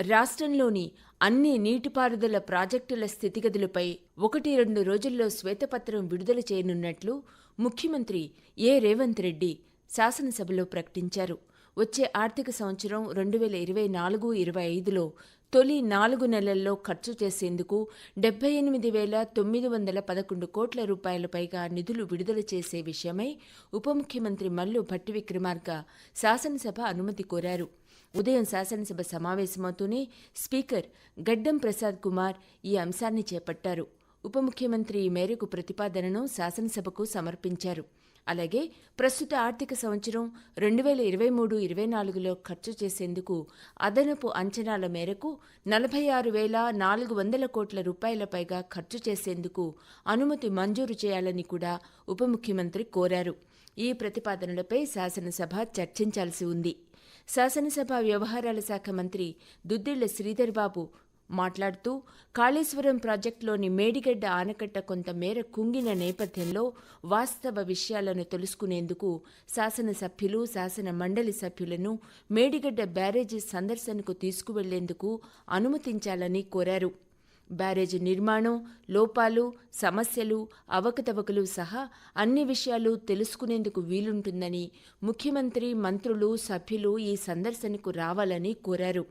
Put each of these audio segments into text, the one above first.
రాష్ట్రంలోని అన్ని నీటిపారుదల ప్రాజెక్టుల స్థితిగతులపై ఒకటి రెండు రోజుల్లో శ్వేతపత్రం విడుదల చేయనున్నట్లు ముఖ్యమంత్రి ఏ రేవంత్ రెడ్డి శాసనసభలో ప్రకటించారు. వచ్చే ఆర్థిక సంవత్సరం రెండు వేల ఇరవై నాలుగు ఇరవై ఐదులో తొలి నాలుగు నెలల్లో ఖర్చు చేసేందుకు డెబ్బై ఎనిమిది వేల తొమ్మిది వందల పదకొండు కోట్ల రూపాయల పైగా నిధులు విడుదల చేసే విషయమై ఉప ముఖ్యమంత్రి మల్లు భట్టి విక్రమార్క శాసనసభ అనుమతి కోరారు. ఉదయం శాసనసభ సమావేశమవుతూనే స్పీకర్ గడ్డం ప్రసాద్ కుమార్ ఈ అంశాన్ని చేపట్టారు. ఉప ముఖ్యమంత్రి ఈ మేరకు ప్రతిపాదనను శాసనసభకు సమర్పించారు. అలాగే ప్రస్తుత ఆర్థిక సంవత్సరం రెండు వేల ఇరవై మూడు ఇరవై నాలుగులో ఖర్చు చేసేందుకు అదనపు అంచనాల మేరకు నలభై ఆరు వేల నాలుగు వందల కోట్ల రూపాయల పైగా ఖర్చు చేసేందుకు అనుమతి మంజూరు చేయాలని కూడా ఉప ముఖ్యమంత్రి కోరారు. ఈ ప్రతిపాదనలపై శాసనసభ చర్చించాల్సి ఉంది. శాసనసభ వ్యవహారాల శాఖ మంత్రి దుద్దిళ్ళ శ్రీధర్ బాబు మాట్లాడుతూ కాళేశ్వరం ప్రాజెక్టులోని మేడిగడ్డ ఆనకట్ట కొంతమేర కుంగిన నేపథ్యంలో వాస్తవ విషయాలను తెలుసుకునేందుకు శాసనసభ్యులు శాసన మండలి సభ్యులను మేడిగడ్డ బ్యారేజీ సందర్శనకు తీసుకువెళ్ళేందుకు అనుమతించాలని కోరారు. బ్యారేజీ నిర్మాణం లోపాలు సమస్యలు అవకతవకలు సహా అన్ని విషయాలు తెలుసుకునేందుకు వీలుంటుందని ముఖ్యమంత్రి మంత్రులు సభ్యులు ఈ సందర్శనకు రావాలని కోరారు.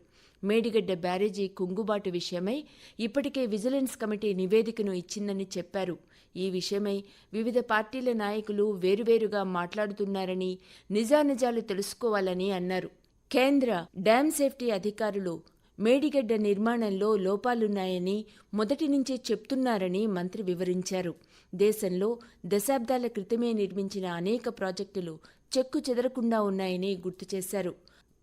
మేడిగడ్డ బ్యారేజీ కుంగుబాటు విషయమై ఇప్పటికే విజిలెన్స్ కమిటీ నివేదికను ఇచ్చిందని చెప్పారు. ఈ విషయమై వివిధ పార్టీల నాయకులు వేరువేరుగా మాట్లాడుతున్నారని నిజానిజాలు తెలుసుకోవాలని అన్నారు. కేంద్ర డ్యామ్ సేఫ్టీ అధికారులు మేడిగడ్డ నిర్మాణంలో లోపాలున్నాయని మొదటి నుంచే చెప్తున్నారని మంత్రి వివరించారు. దేశంలో దశాబ్దాల క్రితమే నిర్మించిన అనేక ప్రాజెక్టులు చెక్కు చెదరకుండా ఉన్నాయని గుర్తు చేశారు.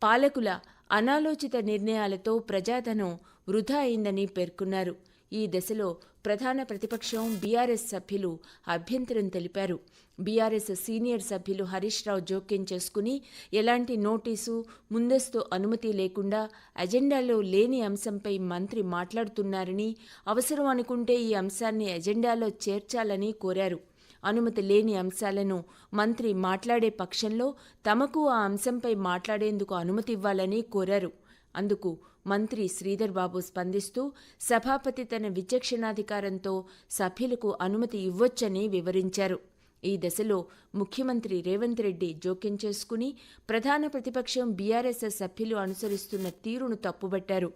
పాలకుల అనాలోచిత నిర్ణయాలతో ప్రజాధనం వృధా అయిందని పేర్కొన్నారు. ఈ దశలో ప్రధాన ప్రతిపక్షం బీఆర్ఎస్ సభ్యులు అభ్యంతరం తెలిపారు. బీఆర్ఎస్ సీనియర్ సభ్యులు హరీష్ రావు జోక్యం చేసుకుని ఎలాంటి నోటీసు ముందస్తు అనుమతి లేకుండా అజెండాలో లేని అంశంపై మంత్రి మాట్లాడుతున్నారని అవసరం అనుకుంటే ఈ అంశాన్ని అజెండాలో చేర్చాలని కోరారు. అనుమతి లేని అంశాలను మంత్రి మాట్లాడే పక్షంలో తమకు ఆ అంశంపై మాట్లాడేందుకు అనుమతి ఇవ్వాలని కోరారు. అందుకు మంత్రి శ్రీధర్ బాబు స్పందిస్తూ సభాపతి తన విచక్షణాధికారంతో సభ్యులకు అనుమతి ఇవ్వొచ్చని వివరించారు. ఈ దశలో ముఖ్యమంత్రి రేవంత్ రెడ్డి జోక్యం చేసుకుని ప్రధాన ప్రతిపక్షం బీఆర్ఎస్ సభ్యులు అనుసరిస్తున్న తీరును తప్పుబట్టారు.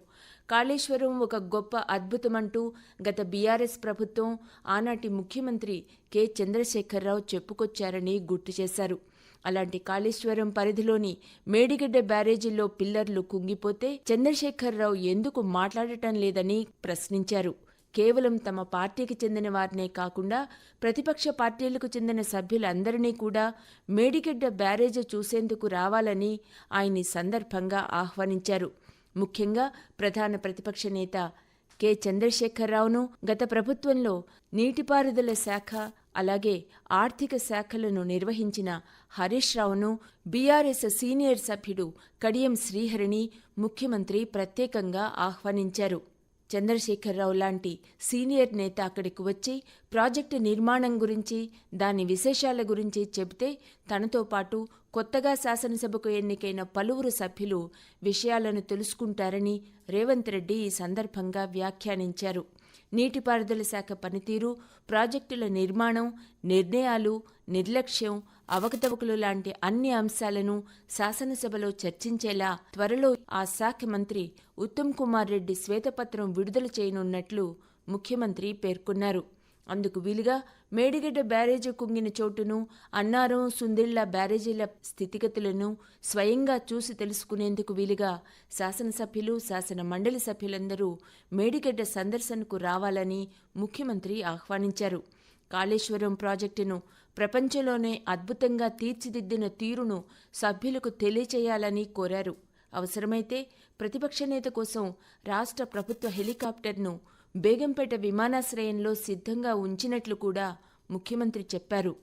కాళేశ్వరం ఒక గొప్ప అద్భుతమంటూ గత బీఆర్ఎస్ ప్రభుత్వం ఆనాటి ముఖ్యమంత్రి కె. చంద్రశేఖరరావు చెప్పుకొచ్చారని గుర్తు చేశారు. అలాంటి కాళేశ్వరం పరిధిలోని మేడిగడ్డ బ్యారేజీల్లో పిల్లర్లు కుంగిపోతే చంద్రశేఖరరావు ఎందుకు మాట్లాడటం లేదని ప్రశ్నించారు. కేవలం తమ పార్టీకి చెందిన వారినే కాకుండా ప్రతిపక్ష పార్టీలకు చెందిన సభ్యులందరినీ కూడా మేడిగడ్డ బ్యారేజ్ చూసేందుకు రావాలని ఆయన సందర్భంగా ఆహ్వానించారు. ముఖ్యంగా ప్రధాన ప్రతిపక్ష నేత కె. చంద్రశేఖరరావును గత ప్రభుత్వంలో నీటిపారుదల శాఖ అలాగే ఆర్థిక శాఖలను నిర్వహించిన హరీష్ రావును బీఆర్ఎస్ సీనియర్ సభ్యుడు కడియం శ్రీహరిని ముఖ్యమంత్రి ప్రత్యేకంగా ఆహ్వానించారు. చంద్రశేఖరరావు లాంటి సీనియర్ నేత అక్కడికి వచ్చి ప్రాజెక్టు నిర్మాణం గురించి దాని విశేషాల గురించి చెబితే తనతో పాటు కొత్తగా శాసనసభకు ఎన్నికైన పలువురు సభ్యులు విషయాలను తెలుసుకుంటారని రేవంత్ రెడ్డి ఈ సందర్భంగా వ్యాఖ్యానించారు. నీటిపారుదల శాఖ పనితీరు ప్రాజెక్టుల నిర్మాణం నిర్ణయాలు నిర్లక్ష్యం అవకతవకలు లాంటి అన్ని అంశాలను శాసనసభలో చర్చించేలా త్వరలో ఆ శాఖ మంత్రి ఉత్తమ్ కుమార్ రెడ్డి శ్వేతపత్రం విడుదల చేయనున్నట్లు ముఖ్యమంత్రి పేర్కొన్నారు. అందుకు వీలుగా మేడిగడ్డ బ్యారేజీ కుంగిన చోటును అన్నారం సుందిళ్ళ బ్యారేజీల స్థితిగతులను స్వయంగా చూసి తెలుసుకునేందుకు వీలుగా శాసనసభ్యులు శాసన మండలి సభ్యులందరూ మేడిగడ్డ సందర్శనకు రావాలని ముఖ్యమంత్రి ఆహ్వానించారు. కాళేశ్వరం ప్రాజెక్టును ప్రపంచంలోనే అద్భుతంగా తీర్చిదిద్దిన తీరును సభ్యులకు తెలియచేయాలని కోరారు. అవసరమైతే ప్రతిపక్ష నేత కోసం రాష్ట్ర ప్రభుత్వ హెలికాప్టర్ను బేగంపేట విమానాశ్రయంలో సిద్ధంగా ఉంచినట్లు కూడా ముఖ్యమంత్రి చెప్పారు.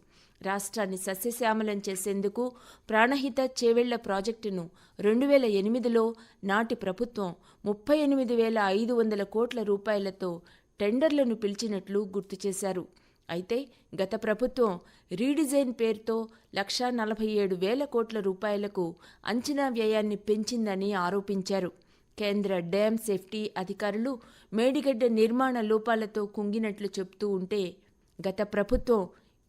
రాష్ట్రాన్ని సస్యశ్యామలం చేసేందుకు ప్రాణహిత చేవెళ్ళ ప్రాజెక్టును రెండు వేల ఎనిమిదిలో నాటి ప్రభుత్వం ముప్పై ఎనిమిది వేల ఐదు వందల కోట్ల రూపాయలతో టెండర్లను పిలిచినట్లు గుర్తు చేశారు. అయితే గత ప్రభుత్వం రీడిజైన్ పేరుతో లక్షా నలభై ఏడు వేల కోట్ల రూపాయలకు అంచనా వ్యయాన్ని పెంచిందని ఆరోపించారు. కేంద్ర డ్యాం సేఫ్టీ అధికారులు మేడిగడ్డ నిర్మాణ లోపాలతో కుంగినట్లు చెప్తూ ఉంటే గత ప్రభుత్వం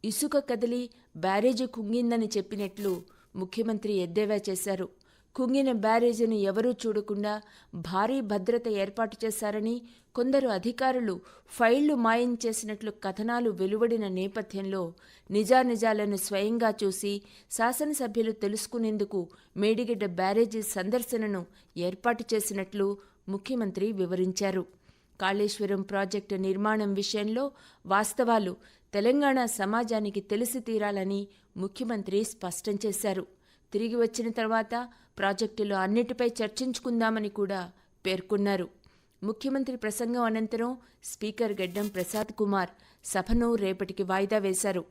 ఇసుక కదిలి బ్యారేజీ కుంగిందని చెప్పినట్లు ముఖ్యమంత్రి ఎద్దేవా చేశారు. కుంగిన బ్యారేజీని ఎవరూ చూడకుండా భారీ భద్రత ఏర్పాటు చేశారని కొందరు అధికారులు ఫైళ్ళు మాయం చేసినట్లు కథనాలు వెలువడిన నేపథ్యంలో నిజానిజాలను స్వయంగా చూసి శాసనసభ్యులు తెలుసుకునేందుకు మేడిగడ్డ బ్యారేజీ సందర్శనను ఏర్పాటు చేసినట్లు ముఖ్యమంత్రి వివరించారు. కాళేశ్వరం ప్రాజెక్టు నిర్మాణం విషయంలో వాస్తవాలు తెలంగాణ సమాజానికి తెలిసి తీరాలని ముఖ్యమంత్రి స్పష్టం చేశారు. తిరిగి వచ్చిన తర్వాత ప్రాజెక్టులు అన్నిటిపై చర్చించుకుందామని కూడా పేర్కొన్నారు. ముఖ్యమంత్రి ప్రసంగం అనంతరం స్పీకర్ గడ్డం ప్రసాద్ కుమార్ సభను రేపటికి వాయిదా వేశారు.